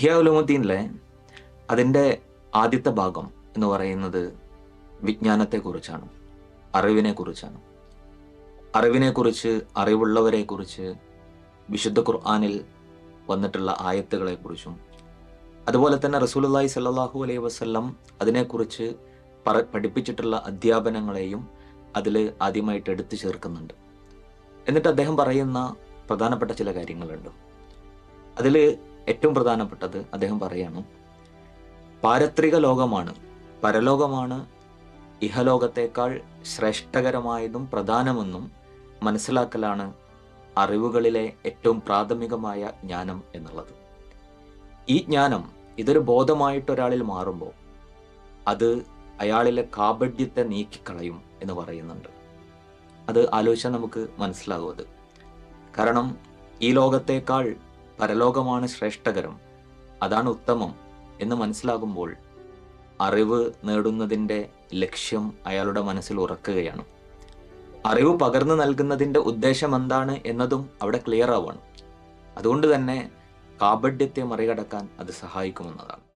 ഇഹ്യ ഉലമുദ്ദീനിലെ അതിന്റെ ആദ്യത്തെ ഭാഗം എന്ന് പറയുന്നത് വിജ്ഞാനത്തെക്കുറിച്ചാണ് അറിവിനെക്കുറിച്ചാണ്. അറിവിനെക്കുറിച്ച് അറിവുള്ളവരെക്കുറിച്ച് വിശുദ്ധ ഖുർആാനിൽ വന്നിട്ടുള്ള ആയത്തുകളെക്കുറിച്ചും അതുപോലെ തന്നെ റസൂലുള്ളാഹി സ്വല്ലല്ലാഹു അലൈഹി വസല്ലം അതിനെക്കുറിച്ച് പറ പഠിപ്പിച്ചിട്ടുള്ള അധ്യാപനങ്ങളെയും അതിൽ ആദ്യമായിട്ട് എടുത്തു ചേർക്കുന്നുണ്ട്. എന്നിട്ട് അദ്ദേഹം പറയുന്ന പ്രധാനപ്പെട്ട ചില കാര്യങ്ങളുണ്ട്. അതിൽ ഏറ്റവും പ്രധാനപ്പെട്ടത് അദ്ദേഹം പറയാണ് പാരത്രിക ലോകമാണ് പരലോകമാണ് ഇഹലോകത്തേക്കാൾ ശ്രേഷ്ഠകരമായതും പ്രധാനമെന്നും മനസ്സിലാക്കലാണ് അറിവുകളിലെ ഏറ്റവും പ്രാഥമികമായ ജ്ഞാനം എന്നുള്ളത്. ഈ ജ്ഞാനം ഇതൊരു ബോധമായിട്ട് ഒരാളിൽ മാറുമ്പോൾ അത് അയാളിലെ കാപഡ്യത്തെ നീക്കിക്കളയും എന്ന് പറയുന്നുണ്ട്. അത് ആലോചിച്ചാൽ നമുക്ക് മനസ്സിലാകും അത്. കാരണം ഈ ലോകത്തേക്കാൾ പരലോകമാണ് ശ്രേഷ്ഠകരം. അതാണ് ഉത്തമം എന്ന് മനസ്സിലാകുമ്പോൾ അറിവ് നേടുന്നതിന്റെ ലക്ഷ്യം അയാളുടെ മനസ്സിൽ ഉറക്കുകയാണ്. അറിവ് പകർന്നു നൽകുന്നതിന്റെ ഉദ്ദേശം എന്താണ് എന്നതും അവിടെ ക്ലിയർ ആവാണ് അതുകൊണ്ട് തന്നെ കാബഡ്യത്തെ മറികടക്കാൻ അത് സഹായിക്കുമെന്നതാണ്.